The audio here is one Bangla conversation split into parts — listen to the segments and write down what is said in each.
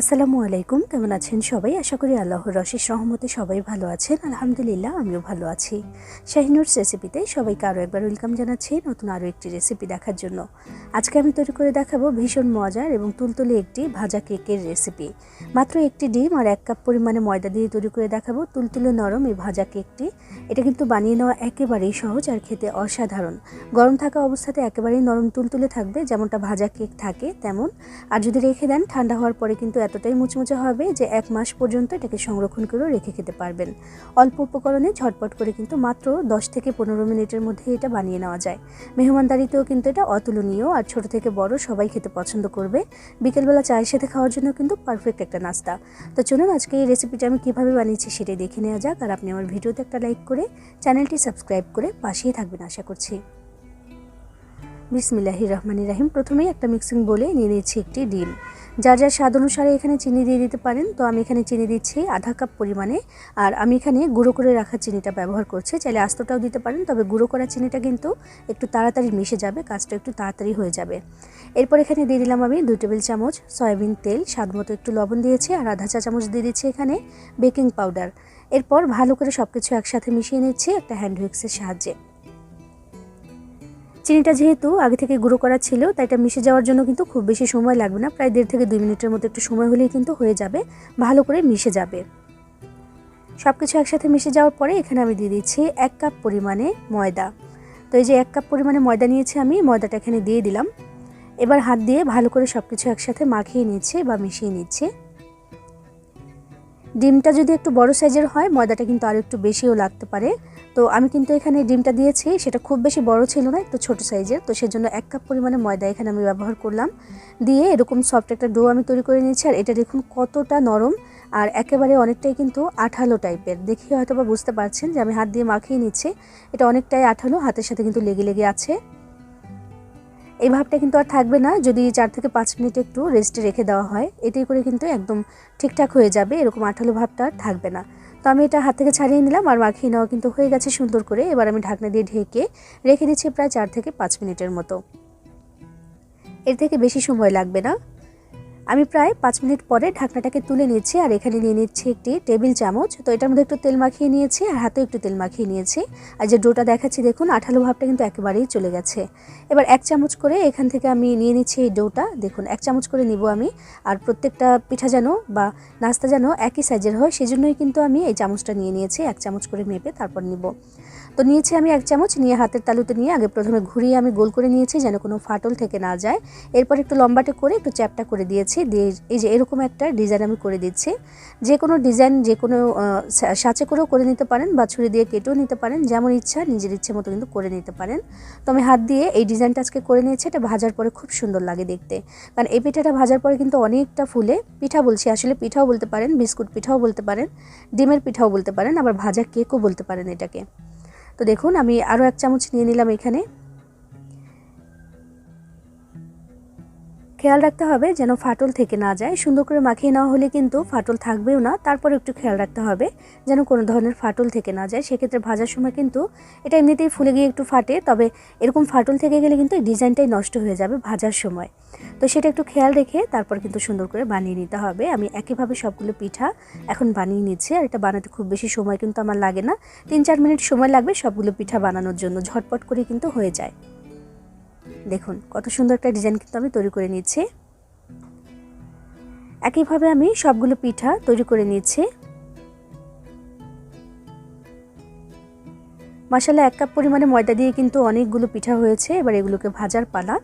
আসসালামু আলাইকুম, কেমন আছেন সবাই? আশা করি আল্লাহর রশেষ রহমতে সবাই ভালো আছেন। আলহামদুলিল্লাহ, আমিও ভালো আছি। শাহিনুরস রেসিপিতে সবাইকে আরও একবার ওয়েলকাম জানাচ্ছি নতুন আরও একটি রেসিপি দেখার জন্য। আজকে আমি তৈরি করে দেখাবো ভীষণ মজার এবং তুলতুলে একটি ভাজা কেকের রেসিপি মাত্র একটি ডিম আর এক কাপ পরিমাণে ময়দা দিয়ে তৈরি করে দেখাবো তুলতুলে নরম এই ভাজা কেকটি। এটা কিন্তু বানিয়ে নেওয়া একেবারেই সহজ আর খেতে অসাধারণ। গরম থাকা অবস্থাতে একেবারেই নরম তুলতুলে থাকবে, যেমনটা ভাজা কেক থাকে তেমন। আর যদি রেখে দেন, ঠান্ডা হওয়ার পরে কিন্তু এতটাই মুচমুচে হবে যে এক মাস পর্যন্ত এটাকে সংরক্ষণ করেও রেখে খেতে পারবেন। অল্প উপকরণে ঝটপট করে কিন্তু মাত্র দশ থেকে পনেরো মিনিটের মধ্যে এটা বানিয়ে নেওয়া যায়। মেহমানদারিতেও কিন্তু এটা অতুলনীয় আর ছোট থেকে বড় সবাই খেতে পছন্দ করবে। বিকেলবেলা চায়ের সাথে খাওয়ার জন্য কিন্তু পারফেক্ট একটা নাস্তা। তো চলুন আজকে এই রেসিপিটা আমি কীভাবে বানিয়েছি সেটাই দেখে নেওয়া যাক আর আপনি আমার ভিডিওতে একটা লাইক করে চ্যানেলটি সাবস্ক্রাইব করে পাশেই থাকবেন আশা করছি। বিসমিল্লাহি রহমানি রাহিম। প্রথমেই একটা মিক্সিং বলে নিয়ে নিয়েছি একটি ডিম। যার যার স্বাদ অনুসারে এখানে চিনি দিয়ে দিতে পারেন, তো আমি এখানে চিনি দিচ্ছি আধা কাপ পরিমাণে। আর আমি এখানে গুঁড়ো করে রাখা চিনিটা ব্যবহার করছি, চাইলে আস্তটাও দিতে পারেন, তবে গুঁড়ো করা চিনিটা কিন্তু একটু তাড়াতাড়ি মিশে যাবে, কাজটা একটু তাড়াতাড়ি হয়ে যাবে। এরপর এখানে দিয়ে দিলাম আমি দুই টেবিল চামচ সয়াবিন তেল, স্বাদ মতো একটু লবণ দিয়েছি, আর আধা চা চামচ দিয়ে দিচ্ছি এখানে বেকিং পাউডার। এরপর ভালো করে সব কিছু একসাথে মিশিয়ে নিচ্ছি একটা হ্যান্ড হুইক্সের সাহায্যে। চিনিটা যেহেতু আগে থেকে গুঁড়ো করা ছিল, তাই এটা মিশে যাওয়ার জন্য কিন্তু খুব বেশি সময় লাগবে না। প্রায় দেড় থেকে দুই মিনিটের মতো একটু সময় হলেই কিন্তু হয়ে যাবে, ভালো করে মিশে যাবে। সব কিছু একসাথে মিশে যাওয়ার পরে এখানে আমি দিয়ে দিচ্ছি এক কাপ পরিমাণে ময়দা। তো এই যে এক কাপ পরিমাণে ময়দা নিয়েছি আমি, ময়দাটা এখানে দিয়ে দিলাম। এবার হাত দিয়ে ভালো করে সব কিছু একসাথে মাখিয়ে নিচ্ছে বা মিশিয়ে নিচ্ছে। ডিমটা যদি একটু বড় সাইজের হয়, ময়দাটা কিন্তু আরও একটু বেশিও লাগতে পারে। তো আমি কিন্তু এখানে ডিমটা দিয়েছি, সেটা খুব বেশি বড় ছিল না, একটু ছোট সাইজের। তো সেজন্য এক কাপ পরিমাণে ময়দা এখানে আমি ব্যবহার করলাম। দিয়ে এরকম সফট একটা ডো আমি তৈরি করে নিয়েছি, আর এটা দেখুন কতটা নরম, আর একেবারে অনেকটাই কিন্তু আঠালো টাইপের দেখে হয়তো বা বুঝতে পারছেন যে আমি হাত দিয়ে মাখিয়ে নিচ্ছি, এটা অনেকটাই আঠালো, হাতের সাথে কিন্তু লেগে লেগে আছে। এই ভাবটা কিন্তু আর থাকবে না, যদি চার থেকে পাঁচ মিনিট একটু রেস্টে রেখে দেওয়া হয়, এতে করে কিন্তু একদম ঠিকঠাক হয়ে যাবে, এরকম আঠালো ভাবটা থাকবে না। তো আমি এটা হাত থেকে ছাড়িয়ে নিলাম আর মাখিয়ে নেওয়া কিন্তু হয়ে গেছে সুন্দর করে, এবার আমি ঢাকনা দিয়ে ঢেকে রেখে দিচ্ছি প্রায় চার থেকে পাঁচ মিনিটের মতো। এর থেকে বেশি সময় লাগবে না। আমি প্রায় পাঁচ মিনিট পরে ঢাকনাটাকে তুলে নিচ্ছি আর এখানে নিয়ে নিচ্ছি একটি টেবিল চামচ। তো এটার মধ্যে একটু তেল মাখিয়ে নিয়েছি আর হাতে একটু তেল মাখিয়ে নিয়েছি। আর যে ডোটা দেখাচ্ছি দেখুন, আঠালো ভাবটা কিন্তু একেবারেই চলে গেছে। এবার এক চামচ করে এখান থেকে আমি নিয়ে নিচ্ছি এই ডোটা। দেখুন, এক চামচ করে নিব আমি। আর প্রত্যেকটা পিঠা যেন বা নাস্তা যেন একই সাইজের হয়, সেজন্যই কিন্তু আমি এই চামচটা নিয়ে নিয়েছি। এক চামচ করে মেপে তারপর নিব। তো নিয়েছি আমি এক চামচ, নিয়ে হাতের তালুতে নিয়ে আগে প্রথমে ঘুরিয়ে আমি গোল করে নিয়েছি যেন কোনো ফাটল থেকে না যায়। এরপর একটু লম্বাটে করে একটু চ্যাপটা করে দিয়েছি। দিয়ে এই যে এরকম একটা ডিজাইন আমি করে দিচ্ছি। যে কোনো ডিজাইন, যে কোনো সাঁচে করেও করে নিতে পারেন বা ছুরি দিয়ে কেটেও নিতে পারেন। যেমন ইচ্ছা নিজের ইচ্ছে মতো কিন্তু করে নিতে পারেন। তো আমি হাত দিয়ে এই ডিজাইনটা আজকে করে নিয়েছি। এটা ভাজার পরে খুব সুন্দর লাগে দেখতে। কারণ এই পিঠাটা ভাজার পরে কিন্তু অনেকটা ফুলে। পিঠা বলছি, আসলে পিঠাও বলতে পারেন, বিস্কুট পিঠাও বলতে পারেন, ডিমের পিঠাও বলতে পারেন, আবার ভাজা কেকও বলতে পারেন এটাকে। তো দেখুন আমি আরও এক চামচ নিয়ে নিলাম এখানে। খেয়াল রাখতে হবে যেন ফাটল থেকে না যায়। সুন্দর করে মাখিয়ে নেওয়া হলে কিন্তু ফাটল থাকবেও না। তারপর একটু খেয়াল রাখতে হবে যেন কোনো ধরনের ফাটল থেকে না যায়। সেক্ষেত্রে ভাজার সময় কিন্তু এটা এমনিতেই ফুলে গিয়ে একটু ফাটে, তবে এরকম ফাটল থেকে গেলে কিন্তু এই ডিজাইনটাই নষ্ট হয়ে যাবে ভাজার সময়। তো সেটা একটু খেয়াল রেখে তারপর কিন্তু সুন্দর করে বানিয়ে নিতে হবে। আমি একইভাবে সবগুলো পিঠা এখন বানিয়ে নিচ্ছি আর এটা বানাতে খুব বেশি সময় কিন্তু আমার লাগে না। তিন চার মিনিট সময় লাগবে সবগুলো পিঠা বানানোর জন্য। ঝটপট করে কিন্তু হয়ে যায়। দেখুন, কত সুন্দর একটা ডিজাইন কিন্তু আমি তৈরি করে নিয়েছি। একইভাবে আমি সবগুলো পিঠা তৈরি করে নিয়েছি। মশালা এক কাপ পরিমাণে ময়দা দিয়ে কিন্তু অনেকগুলো পিঠা হয়েছে। এবার এগুলোকে ভাজার পালা।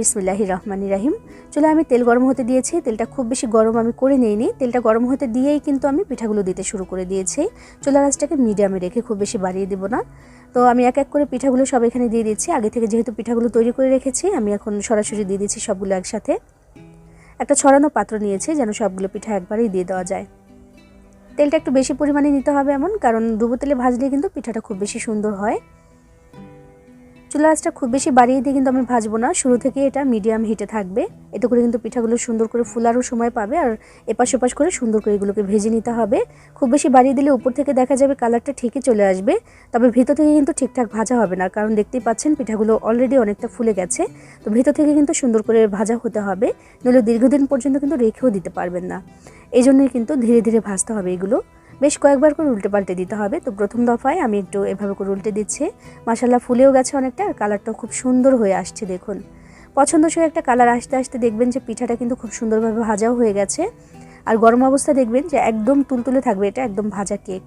বিসমিল্লাহি রহমানি রাহিম। চলে আমি তেল গরম হতে দিয়েছি, তেলটা খুব বেশি গরম আমি করে নিইনি। তেলটা গরম হতে দিয়েই কিন্তু আমি পিঠাগুলো দিতে শুরু করে দিয়েছি। চুলা গাছটাকে মিডিয়ামে রেখে খুব বেশি বাড়িয়ে দেবো না। তো আমি এক এক করে পিঠাগুলো সব এখানে দিয়ে দিচ্ছি। আগে থেকে যেহেতু পিঠাগুলো তৈরি করে রেখেছি, আমি এখন সরাসরি দিয়ে দিচ্ছি সবগুলো একসাথে। একটা ছড়ানো পাত্র নিয়েছি যেন সবগুলো পিঠা একবারেই দিয়ে দেওয়া যায়। তেলটা একটু বেশি পরিমাণে নিতে হবে এমন, কারণ ডুবো তেলে ভাজলে কিন্তু পিঠাটা খুব বেশি সুন্দর হয়। চুলা আঁচটা খুব বেশি বাড়িয়ে দিয়ে কিন্তু আমি ভাজবো না। শুরু থেকে এটা মিডিয়াম হিটে থাকবে। এতে করে কিন্তু পিঠাগুলো সুন্দর করে ফুলারও সময় পাবে আর এপাশ ওপাশ করে সুন্দর করে এগুলোকে ভেজে নিতে হবে। খুব বেশি বাড়িয়ে দিলে উপর থেকে দেখা যাবে কালারটা ঠিকই চলে আসবে। তবে ভেতর থেকে কিন্তু ঠিকঠাক ভাজা হবে না, কারণ দেখতেই পাচ্ছেন পিঠাগুলো অলরেডি অনেকটা ফুলে গেছে। তো ভেতর থেকে কিন্তু সুন্দর করে ভাজা হতে হবে। নইলে দীর্ঘদিন পর্যন্ত কিন্তু রেখেও দিতে পারবেন না। এই জন্যই কিন্তু ধীরে ধীরে ভাজতে হবে এগুলো। বেশ কয়েকবার করে উল্টে পাল্টে দিতে হবে। তো প্রথম দফায় আমি একটু এভাবে করে উল্টে দিচ্ছি। মাসাল্লাহ ফুলেও গেছে অনেকটা আর কালারটাও খুব সুন্দর হয়ে আসছে দেখুন। পছন্দসই একটা কালার আসতে আসতে দেখবেন যে পিঠাটা কিন্তু খুব সুন্দরভাবে ভাজাও হয়ে গেছে। আর গরম অবস্থা দেখবেন যে একদম তুলতুলে থাকবে, এটা একদম ভাজা কেক।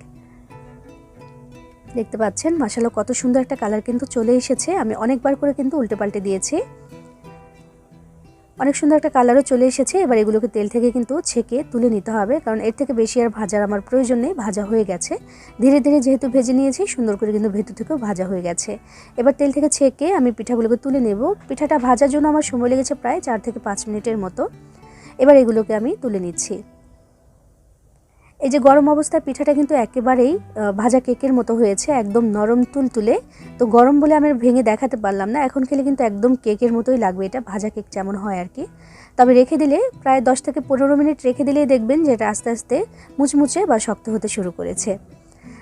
দেখতে পাচ্ছেন? মাসাল্লাহ কত সুন্দর একটা কালার কিন্তু চলে এসেছে। আমি অনেকবার করে কিন্তু উল্টে পাল্টে দিয়েছি। অনেক সুন্দর একটা কালারও চলে এসেছে। এবার এগুলোকে তেল থেকে কিন্তু ছেঁকে তুলে নিতে হবে, কারণ এর থেকে বেশি আর ভাজার আমার প্রয়োজন নেই, ভাজা হয়ে গেছে। ধীরে ধীরে যেহেতু ভেজে নিয়েছি, সুন্দর করে কিন্তু ভেতর থেকেও ভাজা হয়ে গেছে। এবার তেল থেকে ছেঁকে আমি পিঠাগুলোকে তুলে নেব। পিঠাটা ভাজার জন্য আমার সময় লেগেছে প্রায় চার থেকে পাঁচ মিনিটের মতো। এবার এগুলোকে আমি তুলে নিচ্ছি। এই যে গরম অবস্থায় পিঠাটা কিন্তু একেবারেই ভাজা কেকের মতো হয়েছে, একদম নরম তুলতুলে। তো গরম বলে আমি ভেঙে দেখাতে পারলাম না, এখন খেলে কিন্তু একদম কেকের মতোই লাগবে এটা, ভাজা কেক যেমন হয় আর কি। তবে রেখে দিলে, প্রায় দশ থেকে পনেরো মিনিট রেখে দিলেই দেখবেন যে এটা আস্তে আস্তে মুচমুচে বা শক্ত হতে শুরু করেছে।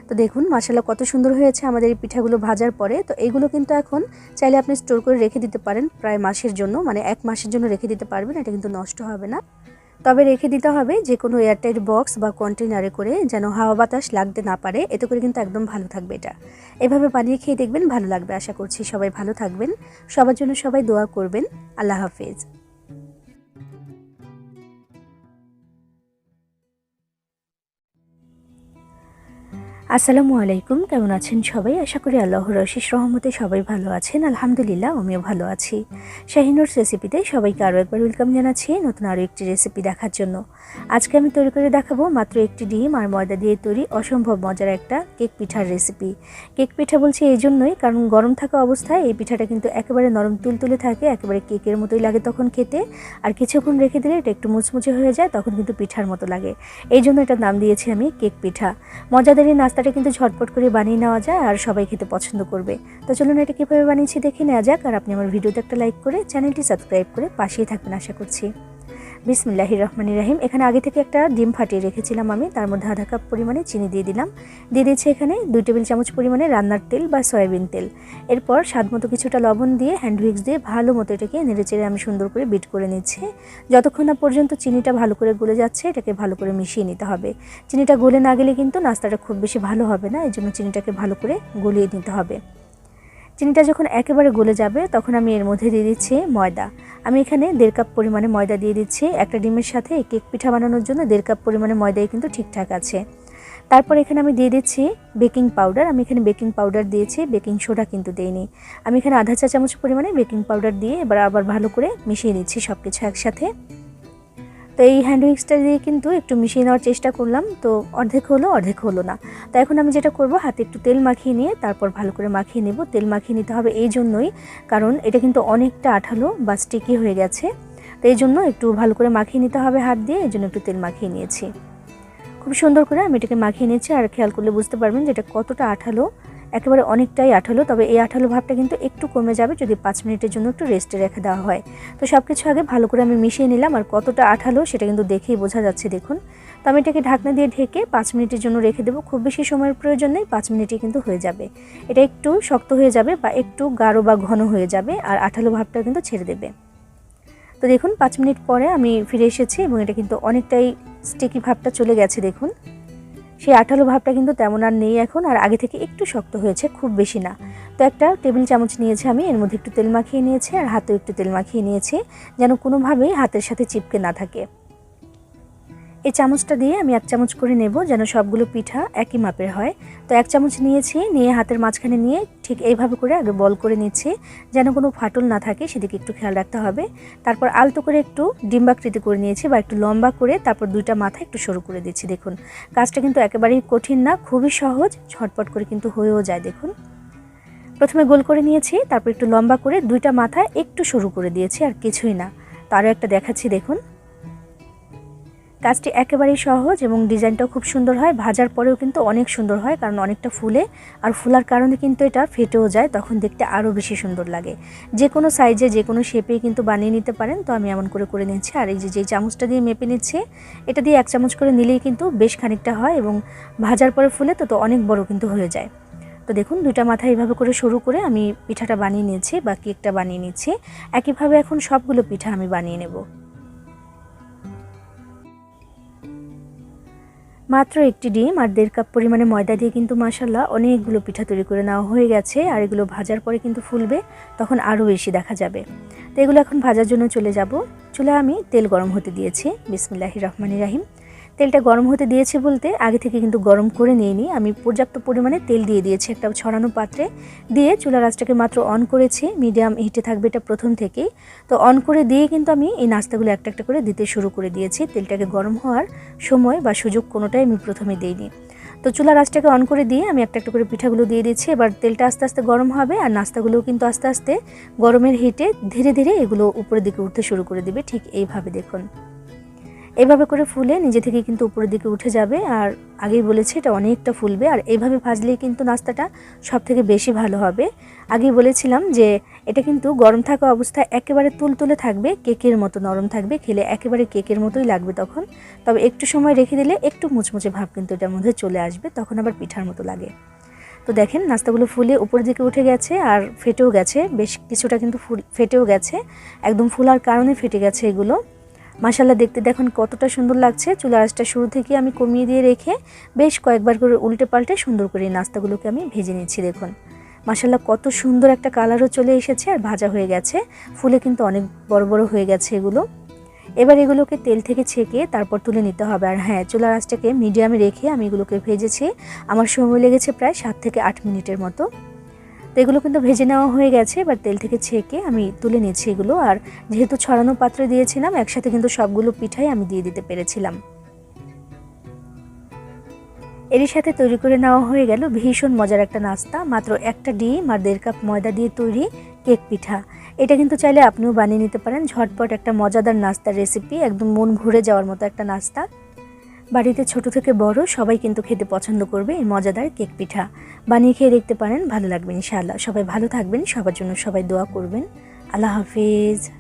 তো দেখুন মশালা কত সুন্দর হয়েছে আমাদের এই পিঠাগুলো ভাজার পরে। তো এইগুলো কিন্তু এখন চাইলে আপনি স্টোর করে রেখে দিতে পারেন, প্রায় মাসের জন্য মানে এক মাসের জন্য রেখে দিতে পারবেন, এটা কিন্তু নষ্ট হবে না। তবে রেখে দিতে হবে যে কোনো এয়ারটাইট বক্স বা কন্টেনারে করে যেন হাওয়া বাতাস লাগতে না পারে। এতে করে কিন্তু একদম ভালো থাকবে এটা। এভাবে বানিয়ে খেয়ে দেখবেন ভালো লাগবে। আশা করছি সবাই ভালো থাকবেন। সবার জন্য সবাই দোয়া করবেন। আল্লাহ হাফেজ। আসসালামু আলাইকুম, কেমন আছেন সবাই? আশা করি আল্লাহর রশিস রহমতে সবাই ভালো আছেন। আলহামদুলিল্লাহ, আমিও ভালো আছি। শাহিনুর রেসিপিতে সবাইকে আরও একবার ওয়েলকাম জানাচ্ছি নতুন আরও একটি রেসিপি দেখার জন্য। আজকে আমি তৈরি করে দেখাবো মাত্র একটি ডিম আর ময়দা দিয়ে তৈরি অসম্ভব মজার একটা কেক পিঠার রেসিপি কেক পিঠা বলছি এই জন্যই কারণ গরম থাকা অবস্থায় এই পিঠাটা কিন্তু একেবারে নরম তুলতুলে থাকে, একেবারে কেকের মতোই লাগে তখন খেতে। আর কিছুক্ষণ রেখে দিলে এটা একটু মুচমুচে হয়ে যায়, তখন কিন্তু পিঠার মতো লাগে। এই জন্য এটার নাম দিয়েছি আমি কেক পিঠা। মজাদারি নাস্তা নাস্তাটা কিন্তু ঝটপট করে বানিয়ে নেওয়া যায় আর সবাই খেতে পছন্দ করবে। তো চলুন এটা কীভাবে বানিয়েছি দেখে নেওয়া যাক। আর আপনি আমার ভিডিওতে একটা লাইক করে চ্যানেলটি সাবস্ক্রাইব করে পাশেই থাকবেন আশা করছি। বিসমিল্লাহি রহমানি রাহিম এখানে আগে থেকে একটা ডিম ফাটিয়ে রেখেছিলাম আমি, তার মধ্যে আধা কাপ পরিমাণে চিনি দিয়ে দিলাম। দিয়ে দিয়েছি এখানে দুই টেবিল চামচ পরিমাণে রান্নার তেল বা সয়াবিন তেল। এরপর স্বাদ মতো কিছুটা লবণ দিয়ে হ্যান্ড উইক্স দিয়ে ভালো মতো এটাকে নেড়েচেড়ে আমি সুন্দর করে বিট করে নিচ্ছি। যতক্ষণ না পর্যন্ত চিনিটা ভালো করে গলে যাচ্ছে, এটাকে ভালো করে মিশিয়ে নিতে হবে। চিনিটা গলে না গেলে কিন্তু নাস্তাটা খুব বেশি ভালো হবে না এই জন্য চিনিটাকে ভালো করে গলিয়ে নিতে হবে। চিনিটা যখন একেবারে গলে যাবে, তখন আমি এর মধ্যে দিয়ে দিচ্ছি ময়দা। আমি এখানে দেড় কাপ পরিমাণে ময়দা দিয়ে দিচ্ছি। একটা ডিমের সাথে কেক পিঠা বানানোর জন্য দেড় কাপ পরিমাণে ময়দাই কিন্তু ঠিকঠাক আছে। তারপর এখানে আমি দিয়ে দিচ্ছি বেকিং পাউডার। আমি এখানে বেকিং পাউডার দিয়েছি। বেকিং সোডা কিন্তু দিইনি। আমি এখানে আধা চা চামচ পরিমাণে বেকিং পাউডার দিয়ে এবার আবার ভালো করে মিশিয়ে নিচ্ছি সব কিছু একসাথে। তো এই হ্যান্ড উইক্সটা দিয়ে কিন্তু একটু মিশিয়ে নেওয়ার চেষ্টা করলাম। তো অর্ধেক হলো অর্ধেক হলো না। তো এখন আমি যেটা করব, হাতে একটু তেল মাখিয়ে নিয়ে তারপর ভালো করে মাখিয়ে নেব। তেল মাখিয়ে নিতে হবে এই জন্যই, কারণ এটা কিন্তু অনেকটা আঠালো বা স্টিকি হয়ে গেছে। তো এই জন্য একটু ভালো করে মাখিয়ে নিতে হবে হাত দিয়ে, এই জন্য একটু তেল মাখিয়ে নিয়েছি। খুব সুন্দর করে আমি এটাকে মাখিয়ে নিয়েছি। আর খেয়াল করলে বুঝতে পারবেন যে এটা কতটা আঠালো একেবারে অনেকটাই আঠালো, তবে এই আঠালো ভাবটা কিন্তু একটু কমে যাবে যদি পাঁচ মিনিটের জন্য একটু রেস্টে রেখে দেওয়া হয়। তো সব কিছু আগে ভালো করে আমি মিশিয়ে নিলাম আর কতটা আঠালো সেটা কিন্তু দেখেই বোঝা যাচ্ছে, দেখুন। তো আমি এটাকে ঢাকনা দিয়ে ঢেকে পাঁচ মিনিটের জন্য রেখে দেবো। খুব বেশি সময়ের প্রয়োজন নেই, পাঁচ মিনিটে কিন্তু হয়ে যাবে। এটা একটু শক্ত হয়ে যাবে বা একটু গাঢ় বা ঘন হয়ে যাবে আর আঠালো ভাবটা কিন্তু ছেড়ে দেবে। তো দেখুন, পাঁচ মিনিট পরে আমি ফিরে এসেছি এবং এটা কিন্তু অনেকটাই স্টিকি ভাবটা চলে গেছে, দেখুন। সেই আঠালো ভাবটা কিন্তু তেমন আর নেই এখন, আর আগে থেকে একটু শক্ত হয়েছে, খুব বেশি না। তো একটা টেবিল চামচ নিয়েছি আমি, এর মধ্যে একটু তেল মাখিয়ে নিয়েছি, আর হাতেও একটু তেল মাখিয়ে নিয়েছি, যেন কোনোভাবেই হাতের সাথে চিপকে না থাকে। এই চামচটা দিয়ে আমি এক চামচ করে নেব যেন সবগুলো পিঠা একই মাপের হয়। তো এক চামচ নিয়েছি, নিয়ে হাতের মাঝখানে নিয়ে ঠিক এইভাবে করে আগে বল করে নিচ্ছি যেন কোনো ফাটল না থাকে, সেদিকে একটু খেয়াল রাখতে হবে। তারপর আলতো করে একটু ডিম্বাকৃতি করে নিয়েছি বা একটু লম্বা করে তারপর দুইটা মাথা একটু সরু করে দিচ্ছি, দেখুন। কাজটা কিন্তু একেবারেই কঠিন না, খুবই সহজ, ঝটপট করে কিন্তু হয়েও যায়, দেখুন। প্রথমে গোল করে নিয়েছি, তারপর একটু লম্বা করে দুইটা মাথা একটু সরু করে দিয়েছি, আর কিছুই না। তারও একটা দেখাচ্ছি, দেখুন। কাজটি একেবারেই সহজ এবং ডিজাইনটাও খুব সুন্দর হয়। ভাজার পরেও কিন্তু অনেক সুন্দর হয়, কারণ অনেকটা ফুলে। আর ফুলার কারণে কিন্তু এটা ফেটেও যায়, তখন দেখতে আরও বেশি সুন্দর লাগে। যে কোনো সাইজে যে কোনো শেপে কিন্তু বানিয়ে নিতে পারেন। তো আমি এমন করে করে নিচ্ছি। আর এই যে যে চামচটা দিয়ে মেপে নিচ্ছি, এটা দিয়ে এক চামচ করে নিলেই কিন্তু বেশ খানিকটা হয় এবং ভাজার পরে ফুলে তো তো অনেক বড় কিন্তু হয়ে যায়। তো দেখুন দুটা মাথা এইভাবে করে শুরু করে আমি পিঠাটা বানিয়ে নিয়েছি বা কেকটা বানিয়ে নিচ্ছি। একইভাবে এখন সবগুলো পিঠা আমি বানিয়ে নেব। মাত্র একটি ডিম আর দেড় কাপ পরিমাণে ময়দা দিয়ে কিন্তু মাসাল্লাহ অনেকগুলো পিঠা তৈরি করে নেওয়া হয়ে গেছে আর এগুলো ভাজার পরে কিন্তু ফুলবে, তখন আরও বেশি দেখা যাবে। তো এগুলো এখন ভাজার জন্য চলে যাব। চুলা আমি তেল গরম হতে দিয়েছি। বিসমিল্লাহি রহমানি রাহিম। তেলটা গরম হতে দিয়েছি বলতে আগে থেকে কিন্তু গরম করে নিইনি। আমি পর্যাপ্ত পরিমাণে তেল দিয়ে দিয়েছি একটা ছড়ানো পাত্রে। দিয়ে চুলা রাসটাকে মাত্র অন করেছি মিডিয়াম হিটে থাকবে এটা প্রথম থেকেই। তো অন করে দিয়ে কিন্তু আমি এই নাস্তাগুলো একটা একটা করে দিতে শুরু করে দিয়েছি। তেলটাকে গরম হওয়ার সময় বা সুযোগ কোনোটাই আমি প্রথমে দিইনি। তো চুলা রাসটাকে অন করে দিয়ে আমি একটা একটা করে পিঠাগুলো দিয়ে দিচ্ছি এবার তেলটা আস্তে আস্তে গরম হবে আর নাস্তাগুলোও কিন্তু আস্তে আস্তে গরমের হিটে ধীরে ধীরে এগুলো উপরের দিকে উঠতে শুরু করে দিবে। ঠিক এইভাবে দেখুন। এভাবে করে ফুলে নিজে থেকে কিন্তু উপরের দিকে উঠে যাবে। আর আগেই বলেছি, এটা অনেকটা ফুলবে। আর এইভাবে ভাজলেই কিন্তু নাস্তাটা সব থেকে বেশি ভালো হবে। আগেই বলেছিলাম যে, এটা কিন্তু গরম থাকা অবস্থায় একেবারে তুলতুলে থাকবে, কেকের মতো নরম থাকবে, খেলে একেবারে কেকের মতোই লাগবে তখন। তবে একটু সময় রেখে দিলে একটু মুচমুচে ভাব কিন্তু এটার মধ্যে চলে আসবে, তখন আবার পিঠার মতো লাগে। তো দেখেন, নাস্তাগুলো ফুলে উপরের দিকে উঠে গেছে আর ফেটেও গেছে। বেশ কিছুটা কিন্তু ফুল, ফেটেও গেছে। একদম ফুলার কারণে ফেটে গেছে এগুলো। মাসাল্লাহ দেখতে দেখুন কতটা সুন্দর লাগছে। চুলা আঁচটা শুরু থেকে আমি কমিয়ে দিয়ে রেখে বেশ কয়েকবার করে উল্টে পাল্টে সুন্দর করে নাস্তাগুলোকে আমি ভেজে নিচ্ছি, দেখুন। মাসাল্লাহ কত সুন্দর একটা কালারও চলে এসেছে আর ভাজা হয়ে গেছে। ফুলে কিন্তু অনেক বড় বড় হয়ে গেছে এগুলো। এবার এগুলোকে তেল থেকে ছেঁকে তারপর তুলে নিতে হবে। আর হ্যাঁ চুলার আঁচটাকে মিডিয়ামে রেখে আমি এগুলোকে ভেজেছি। আমার সময় লেগেছে প্রায় সাত থেকে আট মিনিটের মতো। এগুলো কিন্তু ভেজে নেওয়া হয়ে গেছে, এবার তেল থেকে ছেঁকে আমি তুলে নিয়েছি এগুলো। আর যেহেতু ছড়ানো পাত্রে দিয়েছিলাম, একসাথে কিন্তু সবগুলো পিঠাই আমি দিয়ে দিতে পেরেছিলাম। এরই সাথে তৈরি করে নেওয়া হয়ে গেল ভীষণ মজার একটা নাস্তা, মাত্র একটা ডিম আর দেড় কাপ ময়দা দিয়ে তৈরি কেক পিঠা। এটা কিন্তু চাইলে আপনিও বানিয়ে নিতে পারেন, ঝটপট একটা মজাদার নাস্তার রেসিপি একদম মন ভরে যাওয়ার মতো একটা নাস্তা। বাড়িতে ছোট থেকে বড় সবাই কিন্তু খেতে পছন্দ করবে এই মজাদার কেক পিঠা। বানিয়ে খেয়ে দেখতে পারেন, ভালো লাগবে ইনশাআল্লাহ। সবাই ভালো থাকবেন, সবার জন্য সবাই দোয়া করবেন। আল্লাহ হাফিজ।